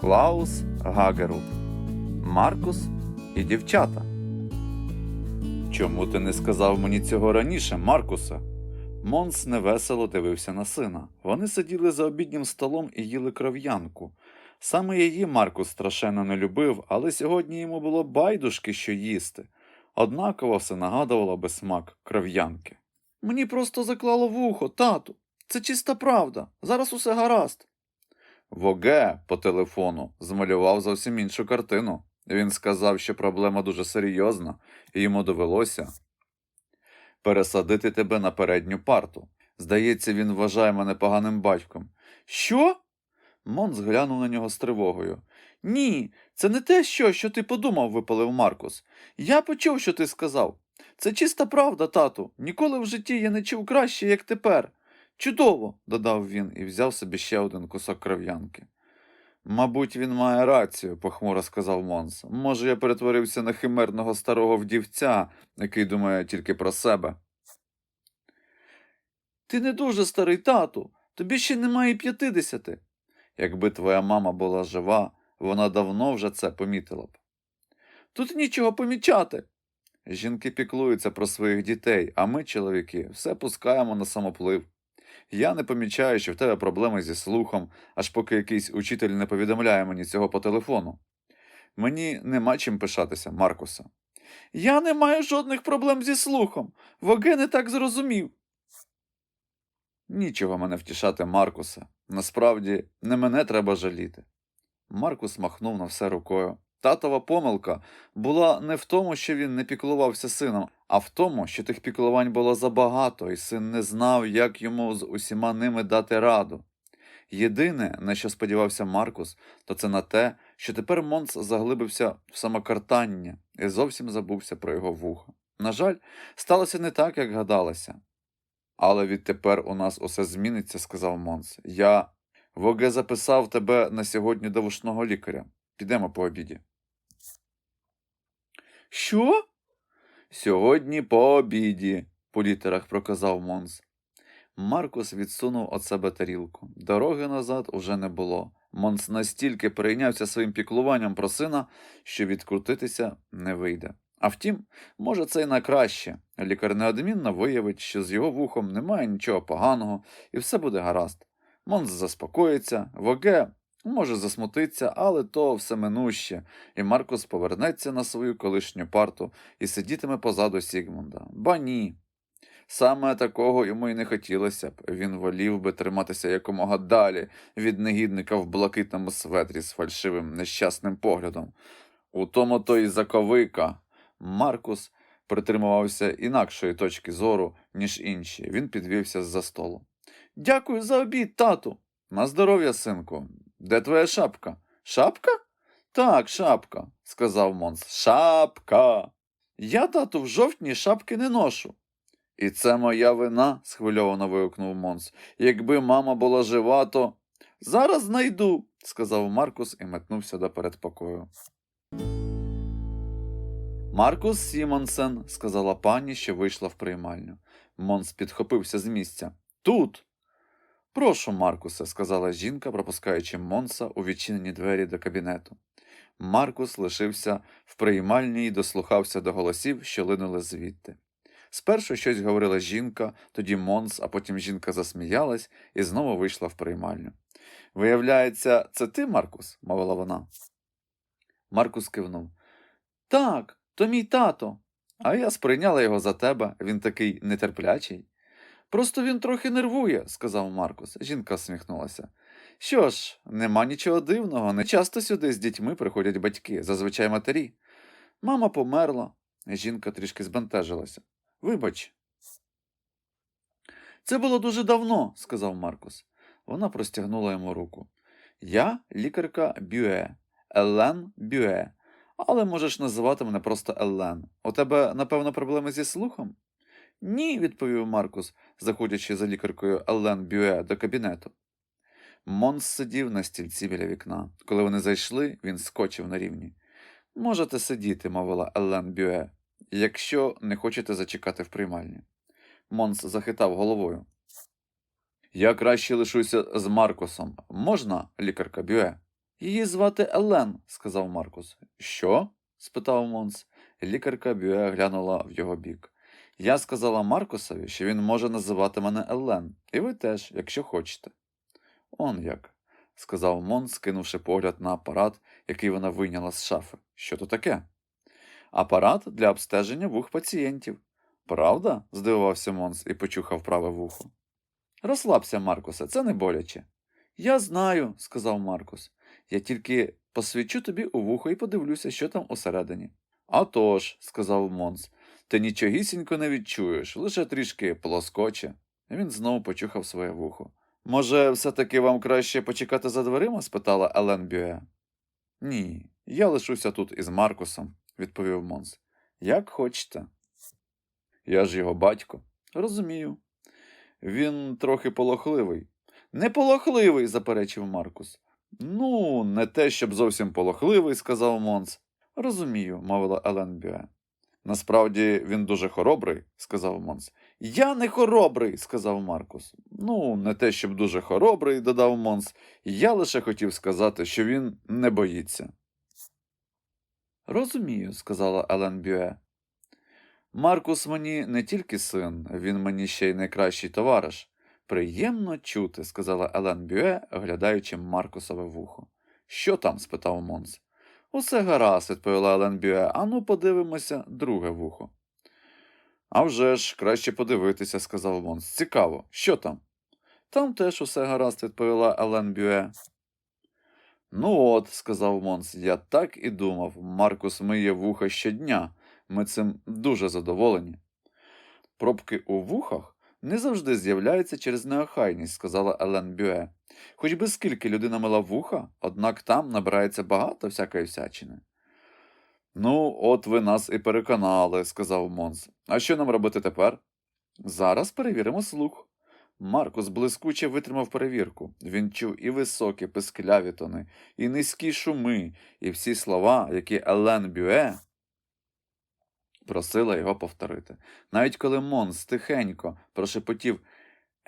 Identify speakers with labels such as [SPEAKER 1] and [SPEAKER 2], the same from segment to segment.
[SPEAKER 1] Клаус Гагеру, Маркус і дівчата. Чому ти не сказав мені цього раніше, Маркусе? Монс невесело дивився на сина. Вони сиділи за обіднім столом і їли кров'янку. Саме її Маркус страшенно не любив, але сьогодні йому було байдужки, що їсти. Однаково все нагадувало би смак кров'янки. Мені просто заклало вухо, тату. Це чиста правда. Зараз усе гаразд. Воге по телефону змалював зовсім іншу картину. Він сказав, що проблема дуже серйозна, і йому довелося пересадити тебе на передню парту. Здається, він вважає мене поганим батьком. Що? Монс глянув на нього з тривогою. Ні, це не те, що, що ти подумав, випалив Маркус. Я почув, що ти сказав. Це чиста правда, тату. Ніколи в житті я не чув краще, як тепер. Чудово, додав він і взяв собі ще один кусок кров'янки. Мабуть, він має рацію, похмуро сказав Монс. Може, я перетворився на химерного старого вдівця, який думає тільки про себе. Ти не дуже старий тату, тобі ще немає п'ятидесяти. Якби твоя мама була жива, вона давно вже це помітила б. Тут нічого помічати. Жінки піклуються про своїх дітей, а ми, чоловіки, все пускаємо на самоплив. Я не помічаю, що в тебе проблеми зі слухом, аж поки якийсь учитель не повідомляє мені цього по телефону. Мені нема чим пишатися, Маркуса. Я не маю жодних проблем зі слухом. Воге не так зрозумів. Нічого мене втішати, Маркуса. Насправді, не мене треба жаліти. Маркус махнув на все рукою. Татова помилка була не в тому, що він не піклувався сином, а в тому, що тих піклувань було забагато, і син не знав, як йому з усіма ними дати раду. Єдине, на що сподівався Маркус, то це на те, що тепер Монс заглибився в самокартання і зовсім забувся про його вуха. На жаль, сталося не так, як гадалося. Але відтепер у нас усе зміниться, сказав Монс. Я Воге записав тебе на сьогодні до вушного лікаря. Підемо по обіді. Що? Сьогодні по обіді, по літерах проказав Монс. Маркус відсунув від себе тарілку. Дороги назад уже не було. Монс настільки перейнявся своїм піклуванням про сина, що відкрутитися не вийде. А втім, може, це й на краще. Лікар неодмінно виявить, що з його вухом немає нічого поганого, і все буде гаразд. Монс заспокоїться, Воге може засмутиться, але то все минуще, і Маркус повернеться на свою колишню парту і сидітиме позаду Сігмунда. Ба ні. Саме такого йому й не хотілося б. Він волів би триматися якомога далі від негідника в блакитному светрі з фальшивим нещасним поглядом. У тому то й заковика. Маркус притримувався інакшої точки зору, ніж інші. Він підвівся з-за столу. Дякую за обід, тату. На здоров'я, синку. Де твоя шапка? Шапка? Так, шапка, сказав Монс. Шапка. Я, тату, в жовтні шапки не ношу. І це моя вина, схвильовано вигукнув Монс. Якби мама була жива, то. Зараз знайду, сказав Маркус і метнувся до передпокою. Маркус Сімонсен, сказала пані, що вийшла в приймальню. Монс підхопився з місця. Тут. Прошу, Маркусе, сказала жінка, пропускаючи Монса у відчинені двері до кабінету. Маркус лишився в приймальні і дослухався до голосів, що линули звідти. Спершу щось говорила жінка, тоді Монс, а потім жінка засміялась і знову вийшла в приймальню. Виявляється, це ти, Маркус? мовила вона. Маркус кивнув. Так, то мій тато. А я сприйняла його за тебе, він такий нетерплячий. Просто він трохи нервує, сказав Маркус. Жінка всміхнулася. Що ж, нема нічого дивного, не часто сюди з дітьми приходять батьки, зазвичай матері. Мама померла. Жінка трішки збентежилася. Вибач. Це було дуже давно, сказав Маркус. Вона простягнула йому руку. Я лікарка Бюе, Елен Бюе, але можеш називати мене просто Елен. У тебе, напевно, проблеми зі слухом? Ні, відповів Маркус, заходячи за лікаркою Елен Бюе до кабінету. Монс сидів на стільці біля вікна. Коли вони зайшли, він скочив на рівні. Можете сидіти, мовила Елен Бюе, якщо не хочете зачекати в приймальні. Монс захитав головою. Я краще лишуся з Маркусом. Можна, лікарка Бюе? Її звати Елен, сказав Маркус. Що? спитав Монс. Лікарка Бюе глянула в його бік. Я сказала Маркусові, що він може називати мене Елен, і ви теж, якщо хочете. Он як, сказав Монс, скинувши погляд на апарат, який вона вийняла з шафи. Що то таке? Апарат для обстеження вух пацієнтів. Правда? здивувався Монс і почухав праве вухо. Розслабся, Маркусе, це не боляче. Я знаю, сказав Маркус. Я тільки посвічу тобі у вухо і подивлюся, що там усередині. «А тож», – сказав Монс, ти нічогісінько не відчуєш, лише трішки полоскоче. Він знову почухав своє вухо. Може, все-таки вам краще почекати за дверима? спитала Елен Бюе. Ні, я лишуся тут із Маркусом, відповів Монс. Як хочете. Я ж його батько. Розумію. Він трохи полохливий. Не полохливий, заперечив Маркус. Ну, не те, щоб зовсім полохливий, сказав Монс. Розумію, мовила Елен Бюе. Насправді він дуже хоробрий, сказав Монс. Я не хоробрий, сказав Маркус. Ну, не те, щоб дуже хоробрий, додав Монс. Я лише хотів сказати, що він не боїться. Розумію, сказала Елен Бюе. Маркус мені не тільки син, він мені ще й найкращий товариш. Приємно чути, сказала Елен Бюе, оглядаючи Маркусове вухо. Що там? спитав Монс. Усе гаразд, відповіла Елен Бюе. Ану, подивимося, друге вухо. «А вже ж, краще подивитися, сказав Монс. Цікаво, що там? Там теж усе гаразд, відповіла Елен Бюе. Ну от, сказав Монс, я так і думав. Маркус миє вуха щодня. Ми цим дуже задоволені. Пробки у вухах не завжди з'являються через неохайність, сказала Елен Бюе. Хоч би скільки людина мила вуха, однак там набирається багато всякої всячини. Ну, от ви нас і переконали, сказав Монс. А що нам робити тепер? Зараз перевіримо слух. Маркус блискуче витримав перевірку. Він чув і високі пискляві тони, і низькі шуми, і всі слова, які Елен Бюе просила його повторити. Навіть коли Монс тихенько прошепотів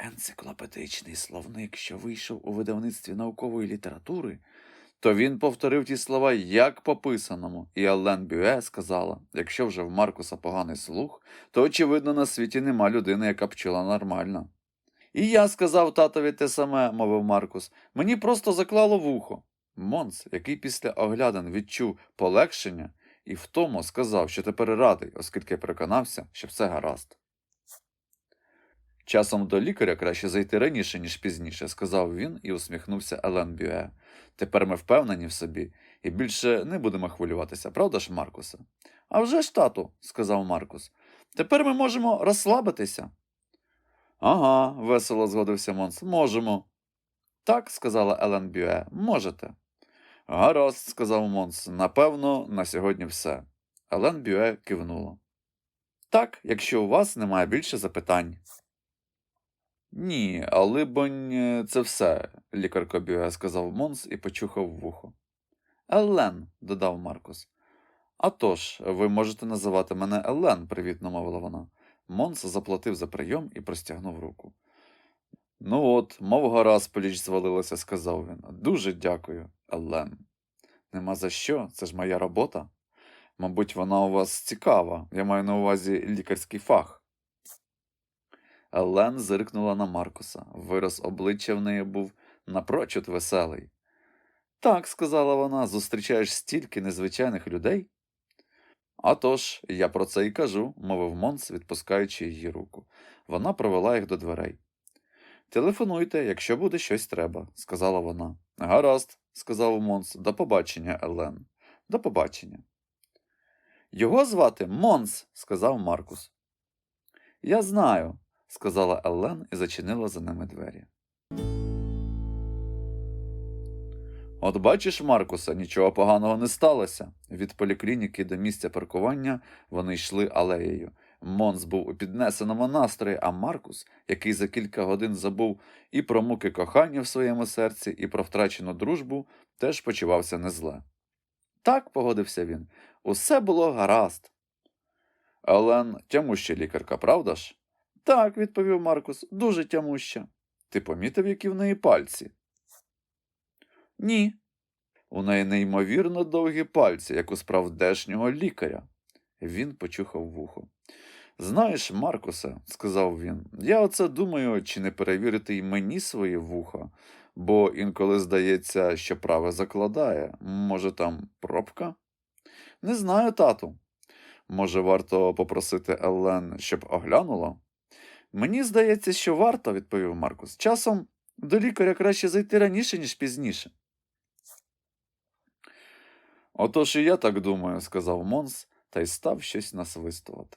[SPEAKER 1] енциклопедичний словник, що вийшов у видавництві наукової літератури, то він повторив ті слова як по писаному, і Аллен Бюе сказала, якщо вже в Маркуса поганий слух, то, очевидно, на світі нема людини, яка б чула нормально. І я сказав татові те саме, мовив Маркус, мені просто заклало вухо. Монс, який після оглядин відчув полегшення, і в тому сказав, що тепер радий, оскільки переконався, що все гаразд. Часом до лікаря краще зайти раніше, ніж пізніше, сказав він і усміхнувся Елен Бюе. Тепер ми впевнені в собі і більше не будемо хвилюватися, правда ж, Маркусе? «А вже ж, тату, сказав Маркус. Тепер ми можемо розслабитися. Ага, весело згодився Монс. Можемо. Так, сказала Елен Бюе, можете. Гаразд, сказав Монс. Напевно, на сьогодні все. Елен Бюе кивнула. Так, якщо у вас немає більше запитань. Ні, а либонь, це все, лікарка Бюе сказав Монс і почухав вухо. Елен, додав Маркус. «А тож, ви можете називати мене Елен, привітно мовила вона. Монс заплатив за прийом і простягнув руку. Ну от, мов гора з пліч звалилася, сказав він. Дуже дякую, Елен. Нема за що, це ж моя робота. Мабуть, вона у вас цікава, я маю на увазі лікарський фах. Елен зиркнула на Маркуса. Вираз обличчя в неї був напрочуд веселий. Так, сказала вона, зустрічаєш стільки незвичайних людей. «А тож, я про це і кажу, мовив Монс, відпускаючи її руку. Вона провела їх до дверей. Телефонуйте, якщо буде щось треба, сказала вона. Гаразд, сказав Монс. До побачення, Елен. До побачення. Його звати Монс, сказав Маркус. Я знаю, сказала Елен і зачинила за ними двері. От бачиш, Маркуса, нічого поганого не сталося. Від поліклініки до місця паркування вони йшли алеєю. Монс був у піднесеному настрої, а Маркус, який за кілька годин забув і про муки кохання в своєму серці, і про втрачену дружбу, теж почувався незле. Так, погодився він, усе було гаразд. Елен тямуща лікарка, правда ж? Так, відповів Маркус, дуже тямуща. Ти помітив, які в неї пальці? Ні. У неї неймовірно довгі пальці, як у справдешнього лікаря. Він почухав вухо. Знаєш, Маркусе, сказав він, я оце думаю, чи не перевірити й мені свої вуха, бо інколи здається, що праве закладає. Може, там пробка? Не знаю, тату. Може, варто попросити Еллен, щоб оглянула? Мені здається, що варто, відповів Маркус. Часом до лікаря краще зайти раніше, ніж пізніше. Отож і я так думаю, сказав Монс та й став щось насвистувати.